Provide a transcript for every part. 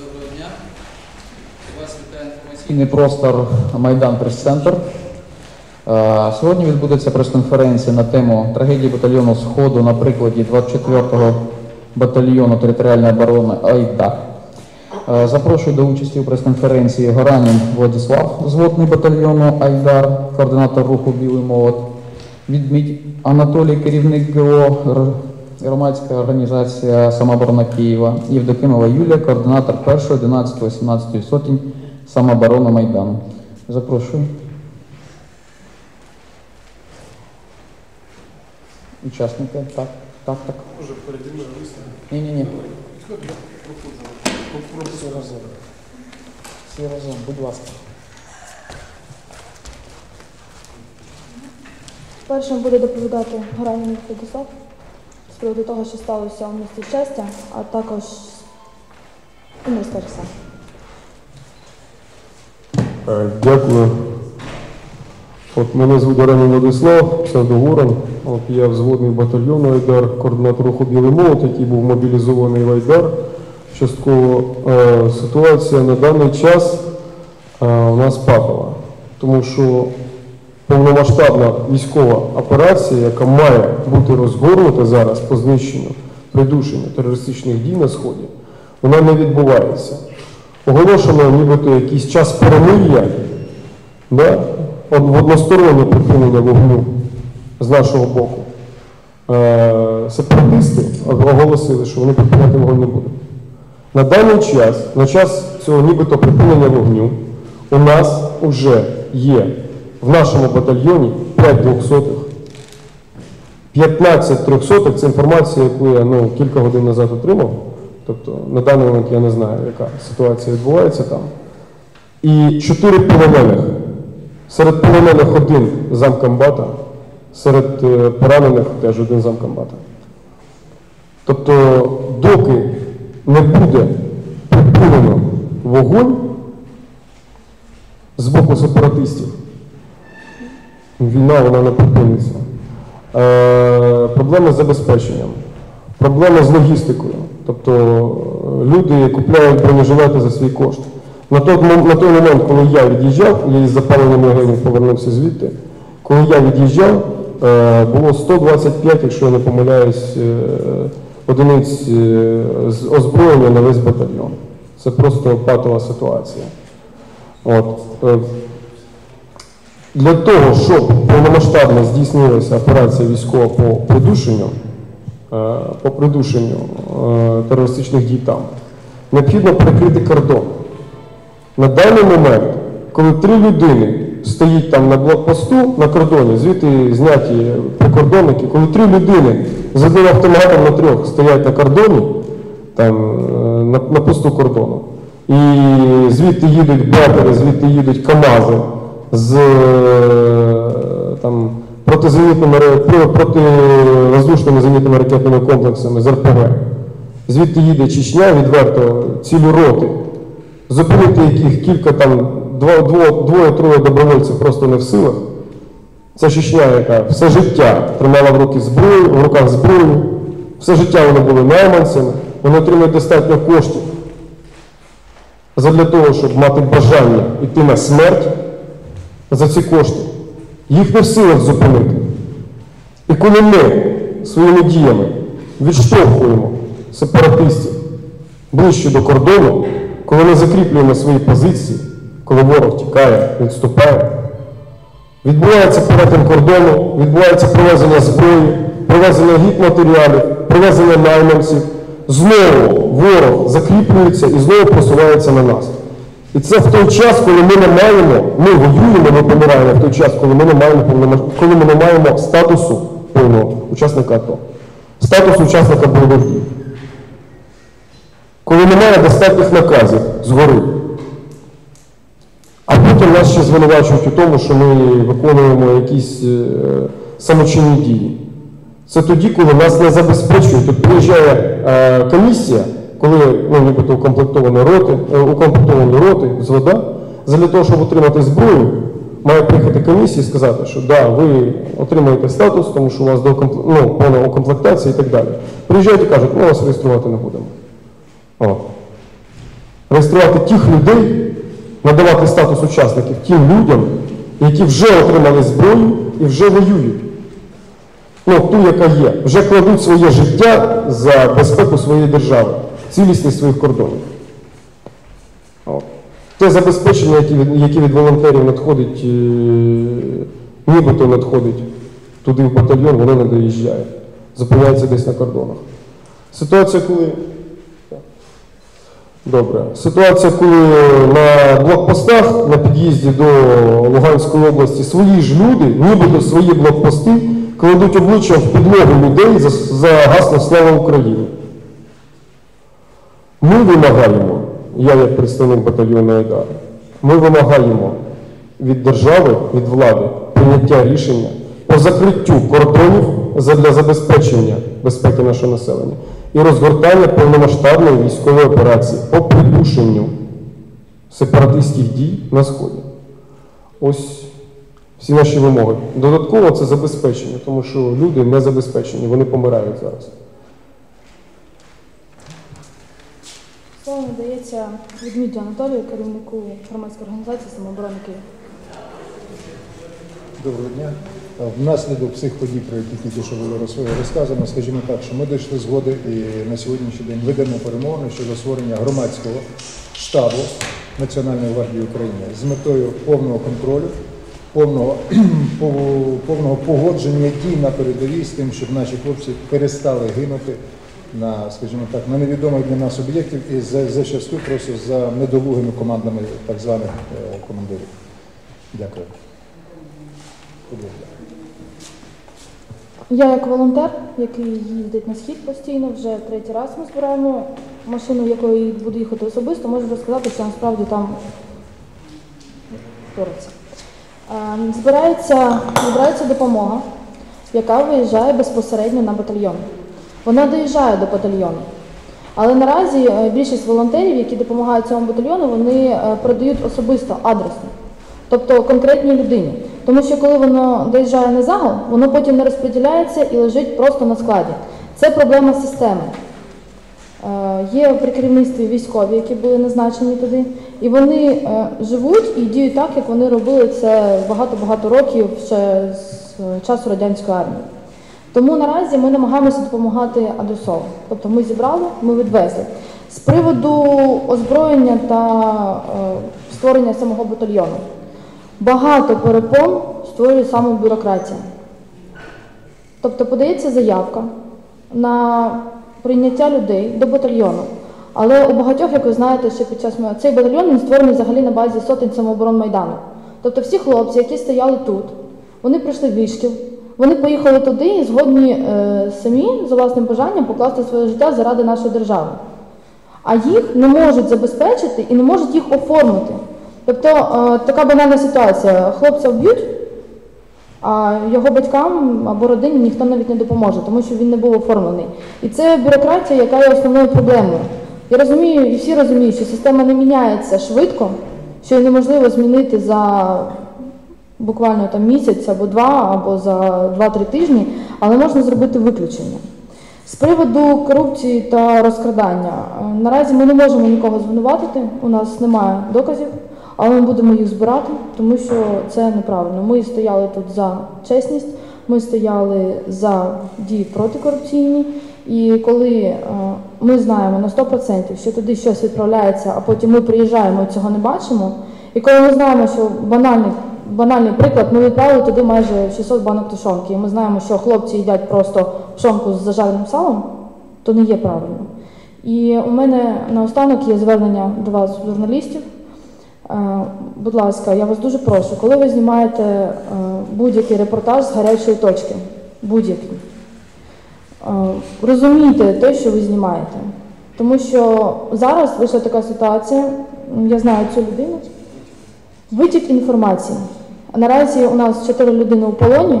Доброго дня. Вас вітає інформаційний простор Майдан Прес-центр. Е, Сьогодні відбудеться прес-конференція на тему трагедії батальйону Сходу на прикладі 24-го батальйону територіальної оборони Айдар. Е, Запрошую до участі у прес-конференції Горанін Владислав, зводний батальйону Айдар, координатор руху Білий молот. Відмідь Анатолій, керівник ГО, громадська організація Самооборона Києва, Євдокимова Юлія, координатор 1, 11, 18 сотень Самооборона Майдану. Запрошую. Учасники. Так, так, так. Може переді мною виставити. Ні, ні, ні. Всі разом. Всі разом, будь ласка. Першим буде доповідати Гранін Владислав приводу того, що сталося у місті щастя, а також університет сам. Е, Дякую. От мене звуть Оранін Владислав, псевдогоран. От я взводний батальйону Айдар, координатор руху Білий молот, який був мобілізований в Айдар. Частково е, ситуація на даний час е, у нас патова, тому що повномасштабна військова операція, яка має бути розгорнута зараз по знищенню, придушенню терористичних дій на Сході, вона не відбувається. Оголошено нібито якийсь час перемир'я, да? в одностороннє припинення вогню з нашого боку. Е, сепаратисти оголосили, що вони припиняти вогонь не будуть. На даний час, на час цього нібито припинення вогню, у нас вже є в нашому батальйоні 5 двохсотих. 15 трьохсотих це інформація, яку я ну, кілька годин назад отримав. Тобто на даний момент я не знаю, яка ситуація відбувається там. І 4 полонених. Серед полонених один замкомбата, серед е, поранених теж один замкомбата. Тобто, доки не буде припинено вогонь з боку сепаратистів, війна вона не припиниться. Е, проблеми з забезпеченням, проблеми з логістикою. Тобто е, люди купляють бронежилети за свій кошт. На той, на той момент, коли я від'їжджав, я із запаленням легенів повернувся звідти, коли я від'їжджав, е, було 125, якщо я не помиляюсь, е, одиниць е, з озброєння на весь батальйон. Це просто патова ситуація. От. Для того, щоб повномасштабно здійснилася операція військова по придушенню, е, по придушенню е, терористичних дій там, необхідно перекрити кордон. На даний момент, коли три людини стоїть там на блокпосту на кордоні, звідти зняті прикордонники, коли три людини з одним автоматом на трьох стоять на кордоні, там, е, на, на посту кордону, і звідти їдуть бетери, звідти їдуть КАМАЗи з е, там, протизенітними, противоздушними зенітними ракетними комплексами з РПГ. Звідти їде Чечня відверто цілі роти зупинити яких кілька там, дво- дво- двоє-троє добровольців просто не в силах. Це Чечня, яка все життя тримала в, руки зброю, в руках зброю, все життя вони були найманцями, вони отримують достатньо коштів задля того, щоб мати бажання йти на смерть за ці кошти. Їх не в силах зупинити. І коли ми своїми діями відштовхуємо сепаратистів ближче до кордону, коли ми закріплюємо свої позиції, коли ворог тікає, відступає, відбувається перетин кордону, відбувається привезення зброї, привезення гідматеріалів, привезення найманців, знову ворог закріплюється і знову просувається на нас. І це в той час, коли ми не маємо, ми воюємо, ми помираємо в той час, коли ми не маємо, коли ми не маємо статусу повного учасника АТО, статусу учасника бойових дій коли немає достатніх наказів згори. А потім нас ще звинувачують у тому, що ми виконуємо якісь е, самочинні дії. Це тоді, коли нас не забезпечують. Тут приїжджає е, комісія, коли ну, нібито укомплектовані роти, е, укомплектовані роти з вода, для того, щоб отримати зброю, має приїхати комісія і сказати, що да, ви отримаєте статус, тому що у вас доукомпле- ну, повна укомплектація і так далі. Приїжджають і кажуть, ми вас реєструвати не будемо. О. реєструвати тих людей, надавати статус учасників тим людям, які вже отримали зброю і вже воюють. Ну, ту, яка є, вже кладуть своє життя за безпеку своєї держави, цілісність своїх кордонів. Те забезпечення, яке від, волонтерів надходить, е, нібито надходить туди в батальйон, воно не доїжджає. Зупиняється десь на кордонах. Ситуація, коли. Добре. Ситуація, коли на блокпостах на під'їзді до Луганської області свої ж люди, нібито свої блокпости, кладуть обличчя в підлогу людей за, за гасло Слава Україні. Ми вимагаємо, я як представник батальйону Айдар, ми вимагаємо від держави, від влади прийняття рішення по закриттю кордонів для забезпечення безпеки нашого населення і розгортання повномасштабної військової операції по придушенню сепаратистських дій на Сході. Ось всі наші вимоги. Додатково це забезпечення, тому що люди не забезпечені, вони помирають зараз. Слово надається Відмідю Анатолію, керівнику громадської організації самооборони Київ. Доброго дня. Е, Внаслідок цих подій, про які тільки що було роз- розказано, скажімо так, що ми дійшли згоди і на сьогоднішній день ведемо перемовини щодо створення громадського штабу Національної гвардії України з метою повного контролю, повного, повного погодження дій на передовій з тим, щоб наші хлопці перестали гинути на, скажімо так, на невідомих для нас об'єктів і за, зачасту просто за недолугими командами так званих е, командирів. Дякую. Я як волонтер, який їздить на схід постійно, вже третій раз ми збираємо машину, якою я буду їхати особисто, можу розказати, що насправді там твориться. Ем, Збирається, збирається допомога, яка виїжджає безпосередньо на батальйон. Вона доїжджає до батальйону. Але наразі е, більшість волонтерів, які допомагають цьому батальйону, вони е, передають особисто адресно, тобто конкретній людині. Тому що коли воно доїжджає на загал, воно потім не розподіляється і лежить просто на складі. Це проблема системи. Е, Є при керівництві військові, які були назначені туди, і вони живуть і діють так, як вони робили це багато-багато років ще з часу радянської армії. Тому наразі ми намагаємося допомагати адресово. Тобто ми зібрали, ми відвезли. З приводу озброєння та е, створення самого батальйону. Багато перепон створює саме бюрократія. Тобто подається заявка на прийняття людей до батальйону. Але у багатьох, як ви знаєте, ще під час цей батальйон він створений взагалі на базі сотень самооборон Майдану. Тобто всі хлопці, які стояли тут, вони прийшли в вишкіл, вони поїхали туди і згодні е, самі за власним бажанням покласти своє життя заради нашої держави. А їх не можуть забезпечити і не можуть їх оформити. Тобто е, така банальна ситуація: хлопця вб'ють, а його батькам або родині ніхто навіть не допоможе, тому що він не був оформлений. І це бюрократія, яка є основною проблемою. Я розумію, і всі розуміють, що система не міняється швидко, що її неможливо змінити за буквально там місяць або два, або за 2-3 тижні, але можна зробити виключення. З приводу корупції та розкрадання, е, наразі ми не можемо нікого звинуватити, у нас немає доказів, але ми будемо їх збирати, тому що це неправильно. Ми стояли тут за чесність, ми стояли за дії протикорупційні. І коли е, ми знаємо на 100%, що туди щось відправляється, а потім ми приїжджаємо і цього не бачимо. І коли ми знаємо, що банальний, банальний приклад, ми відправили туди майже 600 банок тушонки, і ми знаємо, що хлопці їдять просто пшонку з зажареним салом, то не є правильно. І у мене наостанок є звернення до вас, журналістів. Е, Будь ласка, я вас дуже прошу, коли ви знімаєте е, будь-який репортаж з гарячої точки, будь-який, е, розумійте те, що ви знімаєте. Тому що зараз вийшла така ситуація, я знаю цю людину, витік інформації. Наразі у нас чотири людини у полоні.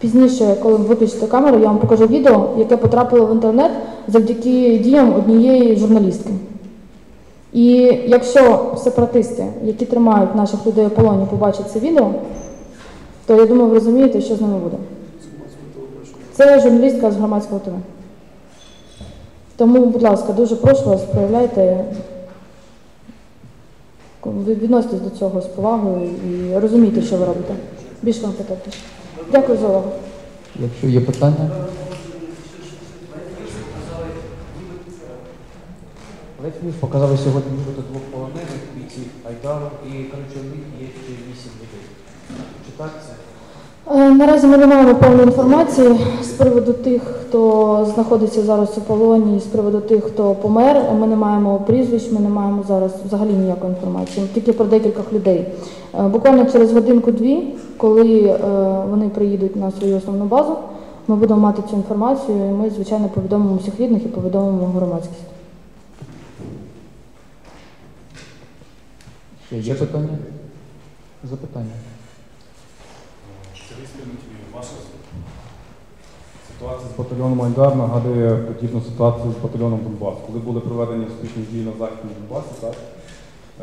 Пізніше, коли ви виключите камеру, я вам покажу відео, яке потрапило в інтернет завдяки діям однієї журналістки. І якщо сепаратисти, які тримають наших людей у полоні, побачать це відео, то я думаю, ви розумієте, що з ними буде. Це журналістка з громадського ТВ. Тому, будь ласка, дуже прошу вас, проявляйте ви відноситесь до цього з повагою і розумієте, що ви робите. Більше вам питати. Дякую за увагу. Якщо є питання. Лев показали сьогодні нібито двох полонених бійців Айдару і коротше у них є ще вісім людей. Чи так це? Е, Наразі ми не маємо повної інформації з приводу тих, хто знаходиться зараз у полоні, з приводу тих, хто помер. Ми не маємо прізвищ, ми не маємо зараз взагалі ніякої інформації, тільки про декількох людей. Е, Буквально через годинку-дві, коли е, вони приїдуть на свою основну базу, ми будемо мати цю інформацію, і ми, звичайно, повідомимо всіх рідних і повідомимо громадськість. Є питання? Запитання. Ситуація з батальйоном Айдар нагадує подібну ситуацію з батальйоном Донбас. Коли були проведені успішні дії на західному Донбасі, так,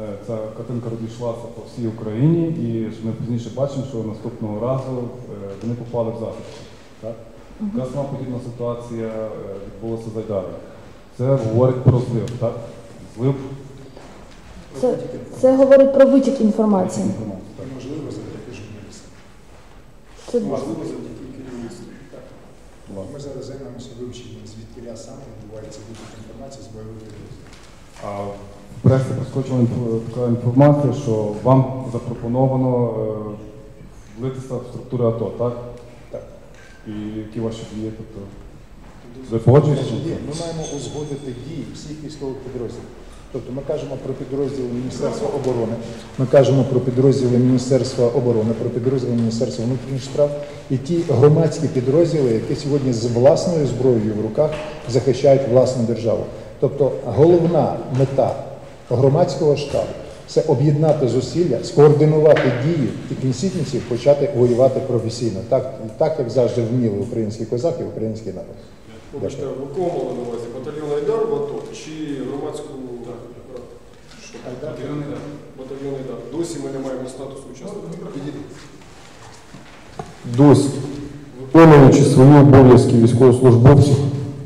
е, ця картинка розійшлася по всій Україні, і ми пізніше бачимо, що наступного разу е, вони попали в захист. Так? Така сама подібна ситуація е, відбулася з Айдаром. Це говорить про злив, так? Злив Це, це говорить про витік інформації. Можливо, завдяки журналістам. Можливо, завдяки. Ми зараз займаємося вивченням, звідки саме відбувається витік інформації з бойових підрозділів. В пресі проскочила така інформація, що вам запропоновано е, влитися в структуру АТО, так? Так. І які ваші дії? Тобто, ви погоджуєтеся? Ми маємо узгодити дії всіх військових підрозділів. Тобто ми кажемо про підрозділи Міністерства оборони, ми кажемо про підрозділи Міністерства оборони, про підрозділи Міністерства внутрішніх справ і ті громадські підрозділи, які сьогодні з власною зброєю в руках захищають власну державу. Тобто головна мета громадського штабу це об'єднати зусилля, скоординувати дії і в кінці почати воювати професійно, так, так як завжди вміли українські козаки, український народ. Вибачте, ви кого мали на увазі? Батальйон Айдар в АТО чи громадську Що? Батальйон Досі ми не маємо статусу учасника. Досі, виконуючи свої обов'язки військовослужбовців,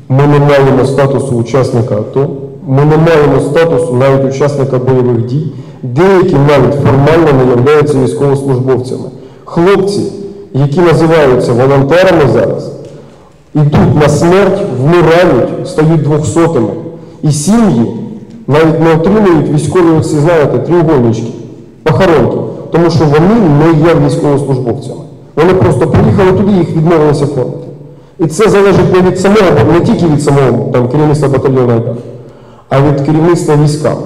ми не маємо статусу учасника АТО, ми не маємо статусу навіть учасника бойових дій, деякі навіть формально не являються військовослужбовцями. Хлопці, які називаються волонтерами зараз, йдуть на смерть, вмирають, стають двохсотими. І сім'ї навіть не отримують військові, оці, знаєте, треугольнички, похоронки, тому що вони не є військовослужбовцями. Вони просто приїхали туди, їх відмовилися оформити. І це залежить не від самого, не тільки від самого там, керівництва батальйону а від керівництва військами.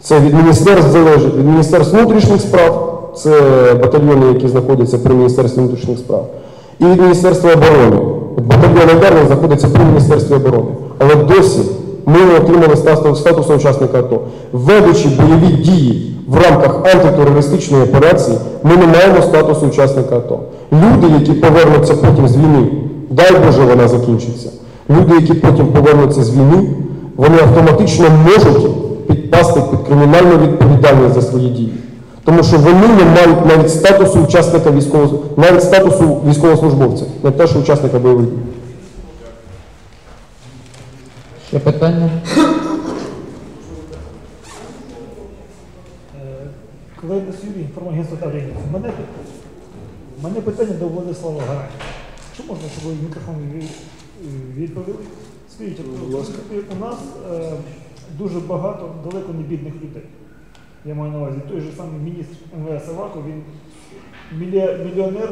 Це від міністерств залежить, від Міністерства внутрішніх справ, це батальйони, які знаходяться при Міністерстві внутрішніх справ, і від Міністерства оборони. Батальйон «Айдар» знаходиться при Міністерстві оборони. Але досі ми не отримали статус, учасника АТО. Ведучи бойові дії в рамках антитерористичної операції, ми не маємо статусу учасника АТО. Люди, які повернуться потім з війни, дай Боже, вона закінчиться. Люди, які потім повернуться з війни, вони автоматично можуть підпасти під кримінальну відповідальність за свої дії. Тому що вони не мають навіть статусу учасника військового, навіть статусу військовослужбовця, не те, що учасника бойових дій. Ще питання? Коли Юрій, інформагентство та. Мене, мене питання до Владислава Гараня. Що можна, щоб ви мікрофон відповіли? Скажіть, у нас е, дуже багато далеко не бідних людей. Я маю на увазі той же самий міністр МВС Аваков, він мільйонер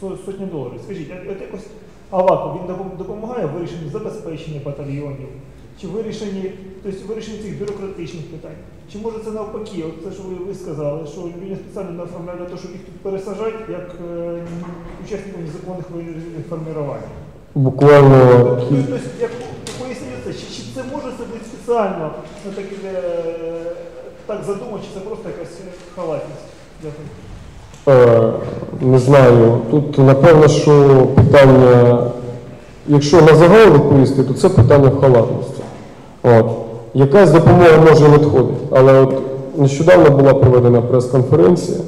сотні доларів. Скажіть, а от якось Аваков він допомагає в вирішенні забезпечення батальйонів, чи вирішенні, тобто вирішенні цих бюрократичних питань? Чи може це навпаки, от це, що ви, ви сказали, що люди спеціально не для того, щоб їх тут пересажати, як е, учасників незаконних воєнних формувань? Буквально Тобто, як поясніть це, чи, чи це може це бути спеціально ну, так, е, так задумано, чи це просто якась халатність? Дякую. Е, Не знаю. Тут напевно, що питання, якщо на загал відповісти, то це питання в халатності. От. Якась допомога може надходити, але от нещодавно була проведена прес-конференція,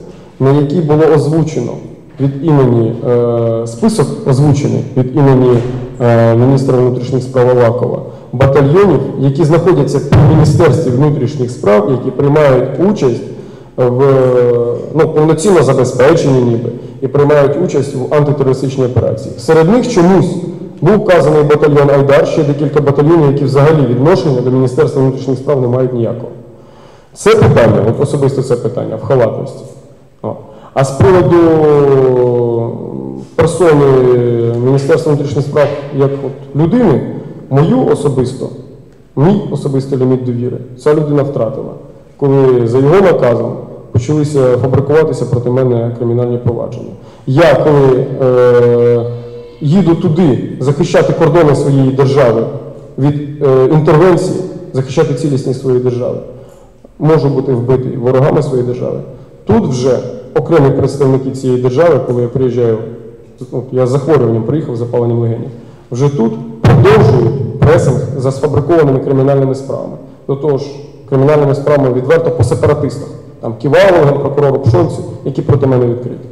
на якій було озвучено від імені е, список озвучений від імені е, міністра внутрішніх справ Авакова батальйонів, які знаходяться при Міністерстві внутрішніх справ, які приймають участь в ну, повноцінно забезпеченні ніби і приймають участь в антитерористичній операції. Серед них чомусь був вказаний батальйон Айдар, ще декілька батальйонів, які взагалі відношення до Міністерства внутрішніх справ не мають ніякого. Це питання, от особисто це питання в халатності. А з приводу персони Міністерства внутрішніх справ як от людини, мою особисто, мій особистий ліміт довіри, ця людина втратила, коли за його наказом почалися фабрикуватися проти мене кримінальні провадження. Я коли е, їду туди захищати кордони своєї держави від е, інтервенції, захищати цілісність своєї держави, можу бути вбитий ворогами своєї держави. Тут вже окремі представники цієї держави, коли я приїжджаю, ну, я з захворюванням приїхав, запаленням легенів, вже тут продовжують пресинг за сфабрикованими кримінальними справами. До того ж, кримінальними справами відверто по сепаратистах. Там Ківалов, генпрокурору Пшонці, які проти мене відкриті.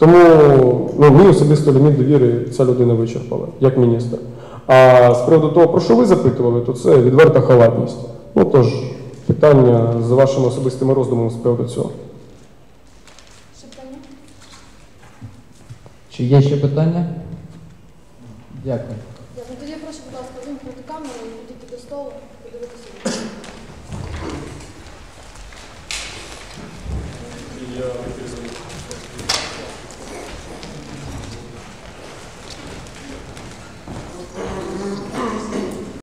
Тому ну, мій особисто ліміт довіри ця людина вичерпала, як міністр. А з приводу того, про що ви запитували, то це відверта халатність. Ну тож, питання з вашими особистими роздумами з приводу цього. Чи є ще питання? Дякую. Дякую. Ну, тоді прошу, будь ласка, вимкнути камеру і підійти до столу, подивитися.